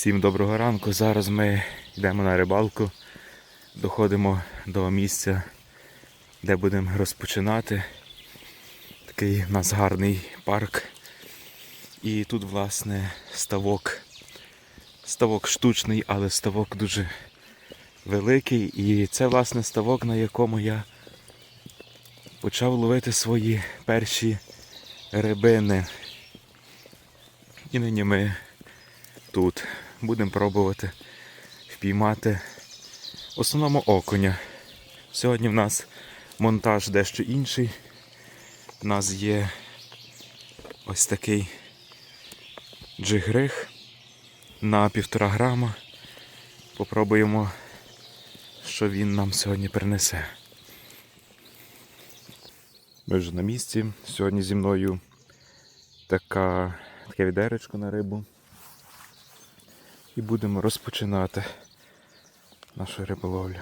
Всім доброго ранку. Зараз ми йдемо на рибалку, доходимо до місця, де будемо розпочинати. Такий у нас гарний парк. І тут, власне, ставок. Ставок штучний, але ставок дуже великий. І це, власне, ставок, на якому я почав ловити свої перші рибини. І нині ми тут будемо пробувати впіймати в основному окуня. Сьогодні в нас монтаж дещо інший. У нас є ось такий джигрих на півтора грама. Попробуємо, що він нам сьогодні принесе. Ми вже на місці. Сьогодні зі мною така, таке відеречко на рибу. І будемо розпочинати нашу риболовлю.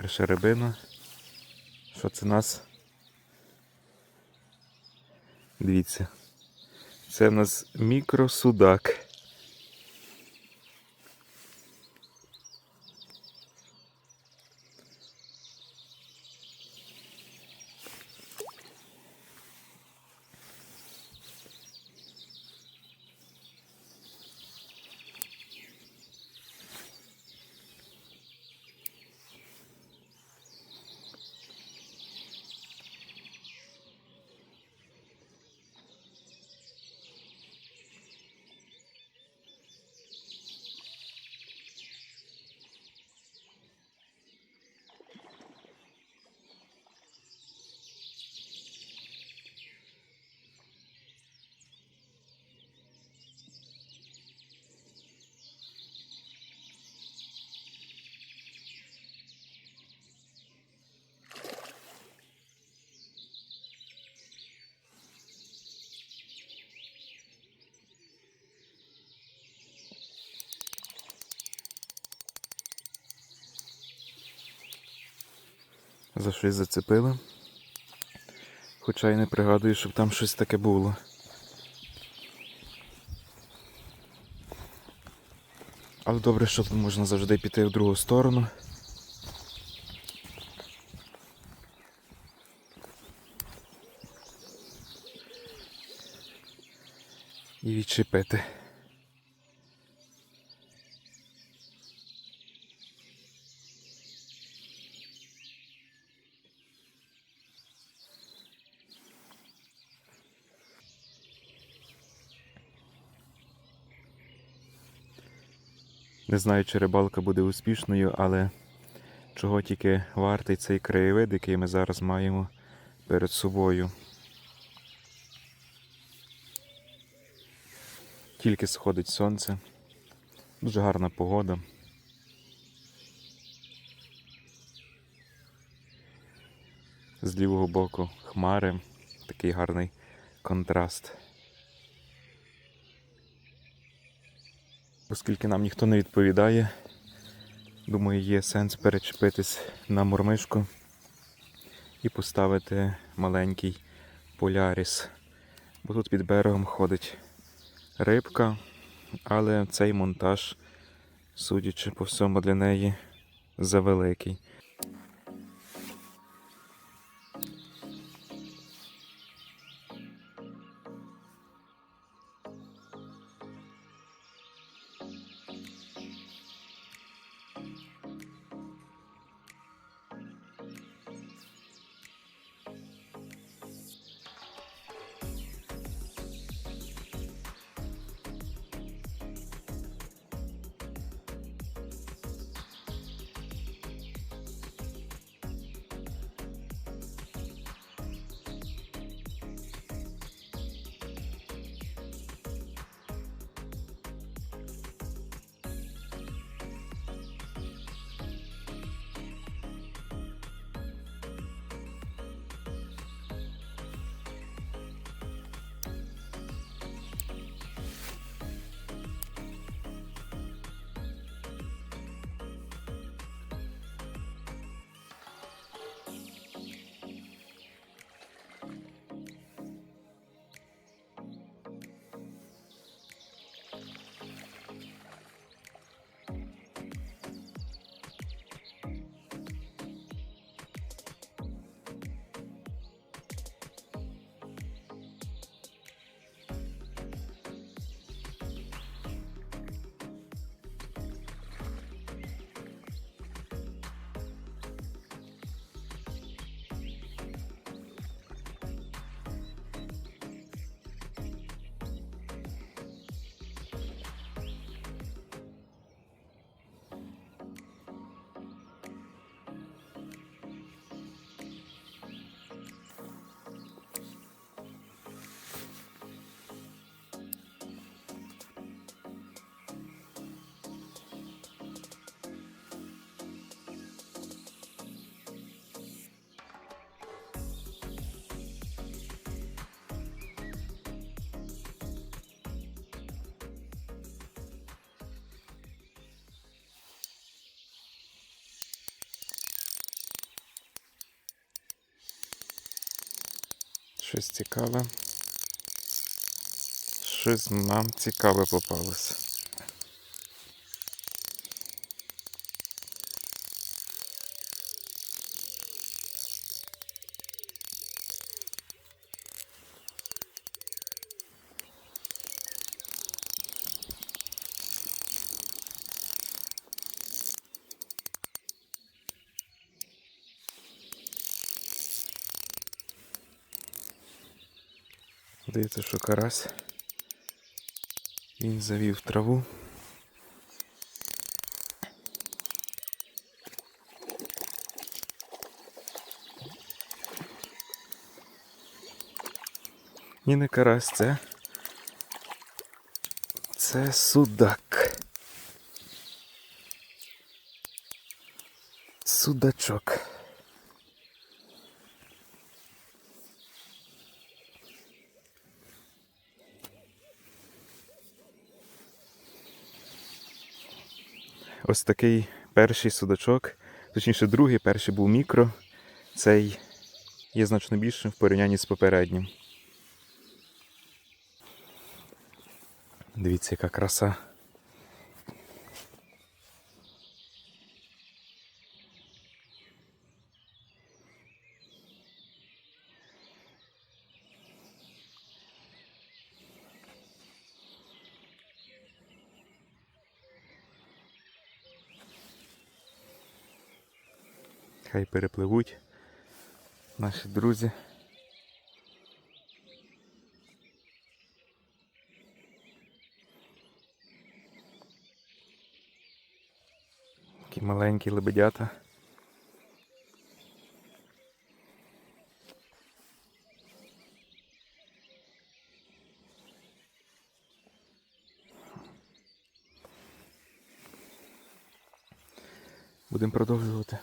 Перша рибина. Що це нас? Дивіться. Це у нас мікросудак. За щось зацепили. Хоча й не пригадую, щоб там щось таке було. Але добре, що тут можна завжди піти в другу сторону. І відчепити. Не знаю, чи рибалка буде успішною, але чого тільки вартий цей краєвид, який ми зараз маємо перед собою. Тільки сходить сонце. Дуже гарна погода. З лівого боку хмари, такий гарний контраст. Оскільки нам ніхто не відповідає, думаю, є сенс перечепитись на мормишку і поставити маленький поляріс. Бо тут під берегом ходить рибка, але цей монтаж, судячи по всьому, для неї завеликий. Щось цікаве. Щось нам цікаве попалося. Здається, що карась. Він завів траву. Ні, не карась, це. Це судак. Судачок. Ось такий перший судачок, точніше другий, перший був мікро. Цей є значно більшим в порівнянні з попереднім. Дивіться, яка краса. Хай перепливуть наші друзі. Такі маленькі лебедята. Будемо продовжувати.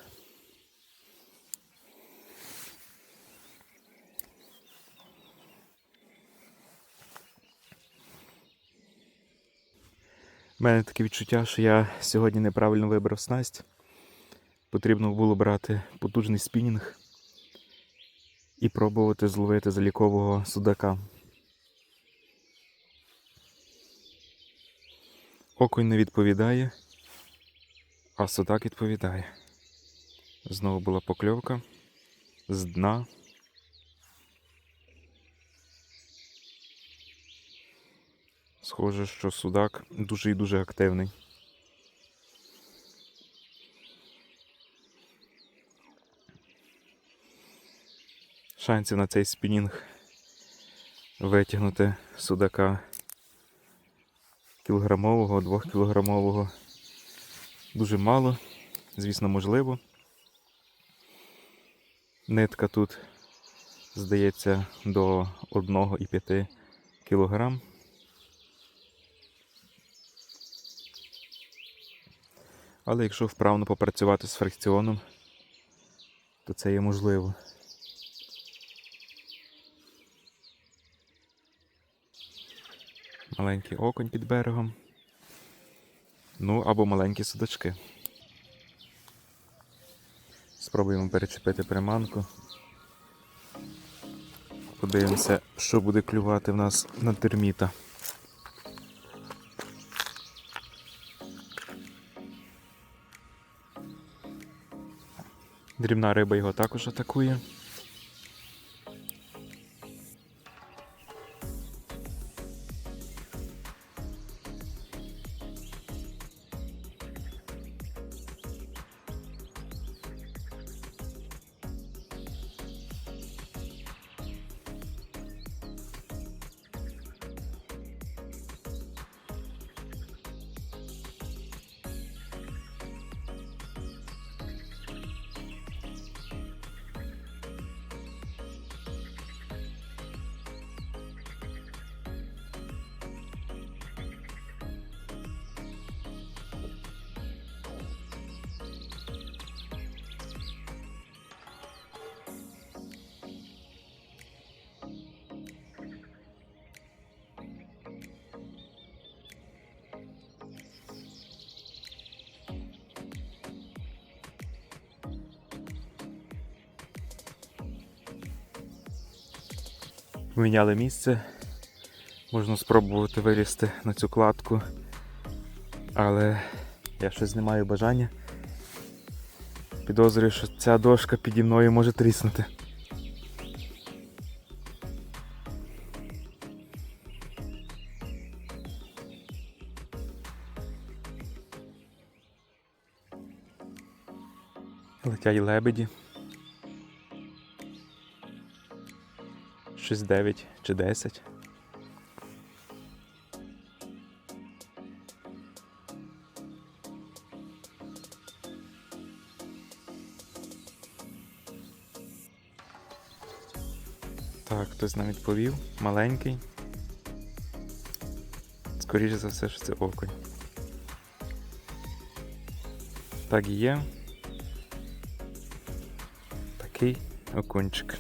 У мене таке відчуття, що я сьогодні неправильно вибрав снасть. Потрібно було брати потужний спінінг і пробувати зловити залікового судака. Окунь не відповідає, а судак відповідає. Знову була покльовка з дна. Схоже, що судак дуже і дуже активний. Шансів на цей спінінг витягнути судака кілограмового, двохкілограмового дуже мало, звісно, можливо. Нитка тут, здається, до 1,5 кілограм. Але якщо вправно попрацювати з фрикціоном, то це є можливо. Маленький окунь під берегом. Ну або маленькі судачки. Спробуємо перечепити приманку. Подивимося, що буде клювати в нас на терміта. Дрібна риба його також атакує. Міняли місце. Можна спробувати вилізти на цю кладку. Але я щось не маю бажання. Підозрюю, що ця дошка піді мною може тріснути. Летять лебеді. Щось 9 чи 10. Так, хтось нам відповів. Маленький. Скоріше за все, що це окунь. Так і є. Такий окунчик.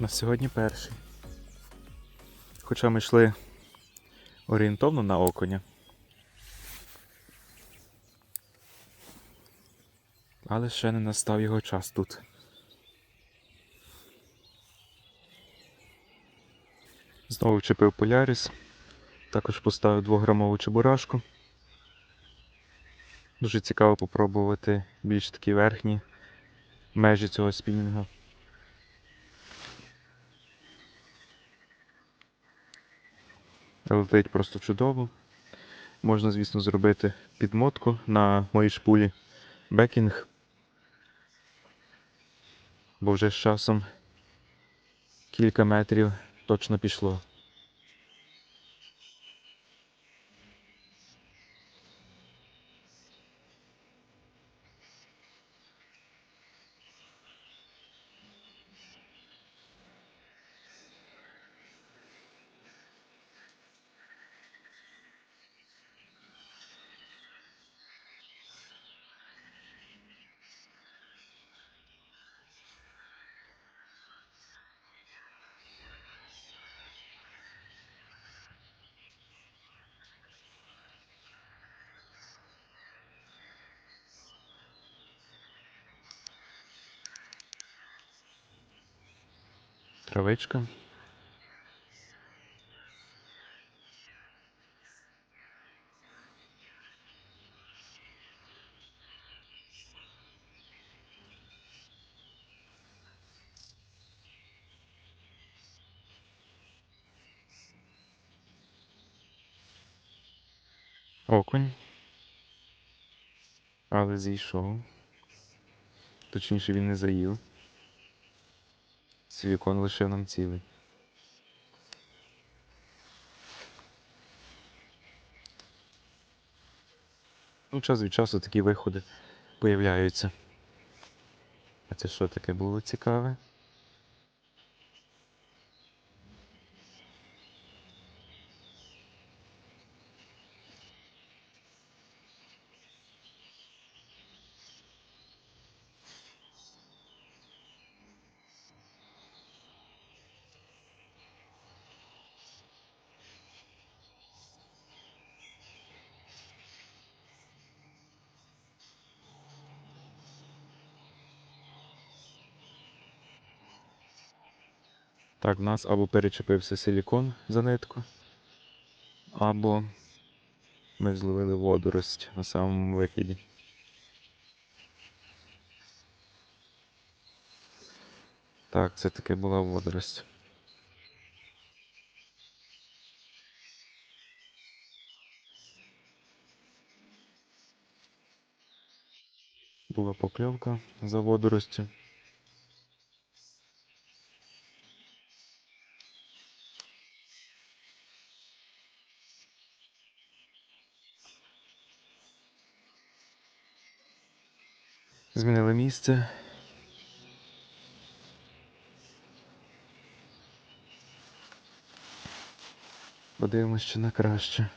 На сьогодні перший. Хоча ми йшли орієнтовно на окуня. Але ще не настав його час тут. Знову вчепив поляріс. Також поставив 2-грамову чебурашку. Дуже цікаво попробувати більш такі верхні межі цього спінінга. Летить просто чудово. Можна, звісно, зробити підмотку на моїй шпулі бекінг. Бо вже з часом кілька метрів точно пішло. Травичка. Окунь. Але зійшов. Точніше він не заїв. Силікон лишив нам цілий. Ну, час від часу такі виходи появляються. А це що таке було цікаве? Так, в нас або перечепився силікон за нитку, або ми зловили водорость на самому вихіді. Так, це таки була водорость. Була покльовка за водоростю. Змінили місце. Подивимось, чи на краще.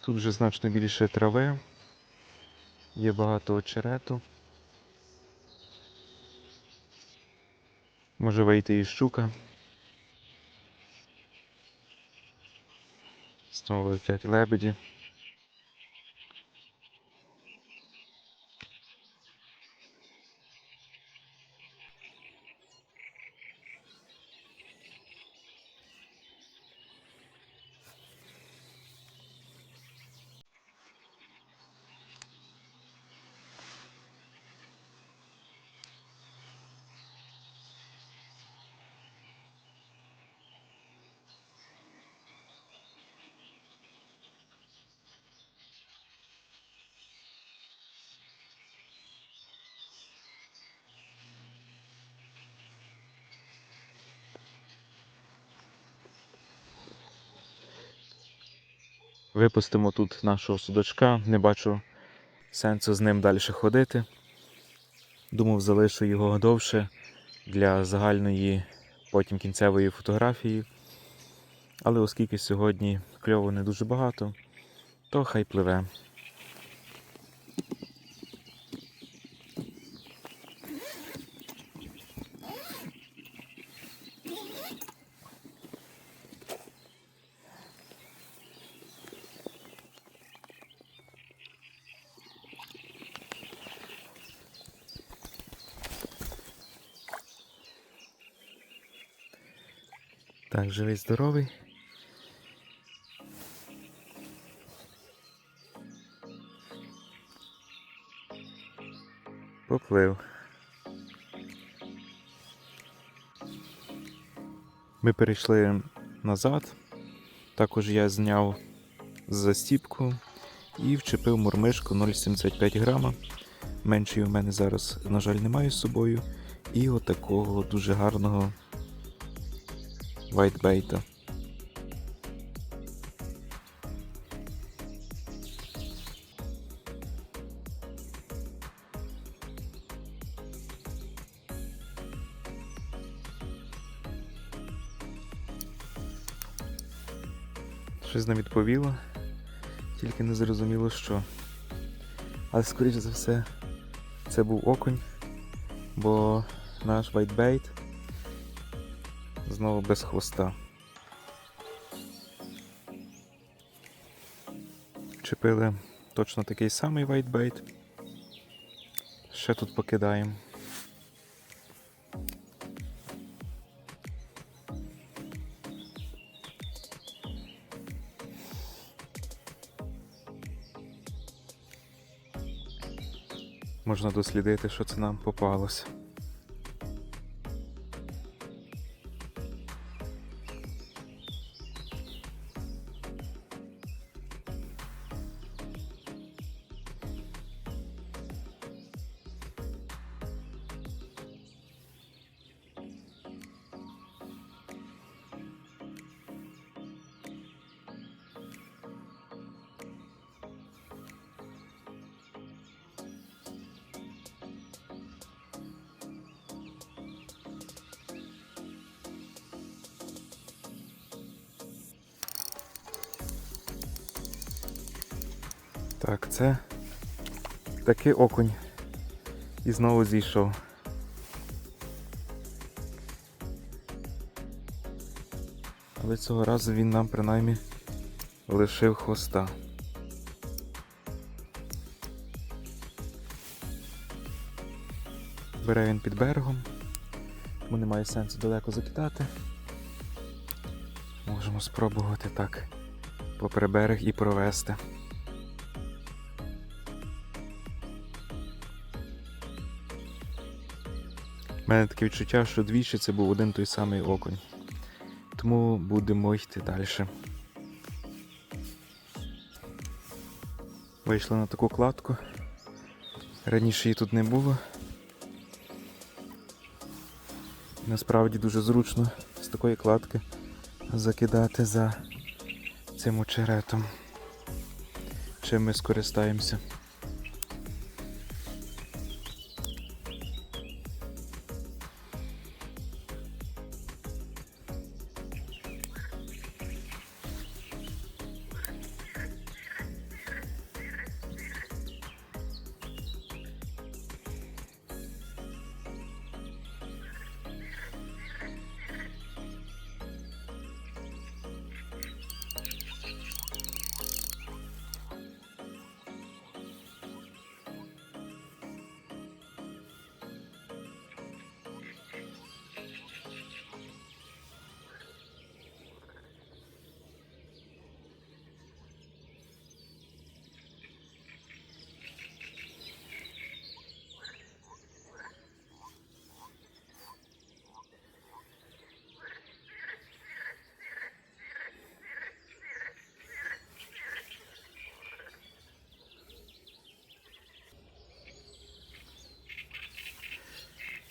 Тут вже значно більше трави, є багато очерету. Може вийти і щука. Знову летять лебеді. Випустимо тут нашого судочка, Не бачу сенсу з ним далі ходити. Думав, залишу його довше для загальної потім кінцевої фотографії. Але оскільки сьогодні кльову не дуже багато, то хай пливе. Так, живий здоровий. Поплив. Ми перейшли назад. Також я зняв застіпку і вчепив мурмишку 0,75 грама. Меншої у мене зараз, на жаль, немає з собою. І отакого дуже гарного вайтбейта. Щось нам відповіло, тільки не зрозуміло що. Але скоріш за все це був окунь, бо наш вайтбейт знову без хвоста. Чепили точно такий самий вайтбейт. Ще тут покидаємо. Можна дослідити, що це нам попалося. Так, це такий окунь. І знову зійшов. Але цього разу він нам принаймні лишив хвоста. Бере він під берегом, тому немає сенсу далеко закидати. Можемо спробувати так попри берег і провести. У мене таке відчуття, що двічі це був один той самий окунь. Тому будемо йти далі. Вийшли на таку кладку. Раніше її тут не було. Насправді дуже зручно з такої кладки закидати за цим очеретом. Чим ми скористаємося.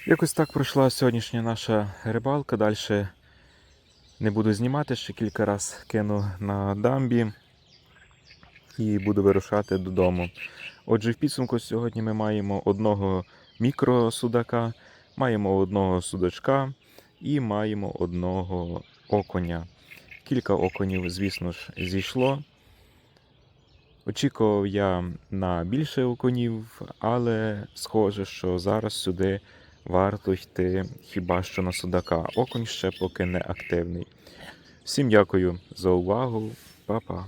Якось так пройшла сьогоднішня наша рибалка. Далі не буду знімати, ще кілька разів кину на дамбі і буду вирушати додому. Отже, в підсумку сьогодні ми маємо одного мікросудака, маємо одного судачка і маємо одного оконя. Кілька оконів, звісно ж, зійшло. Очікував я на більше оконів, але схоже, що зараз сюди варто йти хіба що на судака. Окунь ще поки не активний. Всім дякую за увагу. Па-па.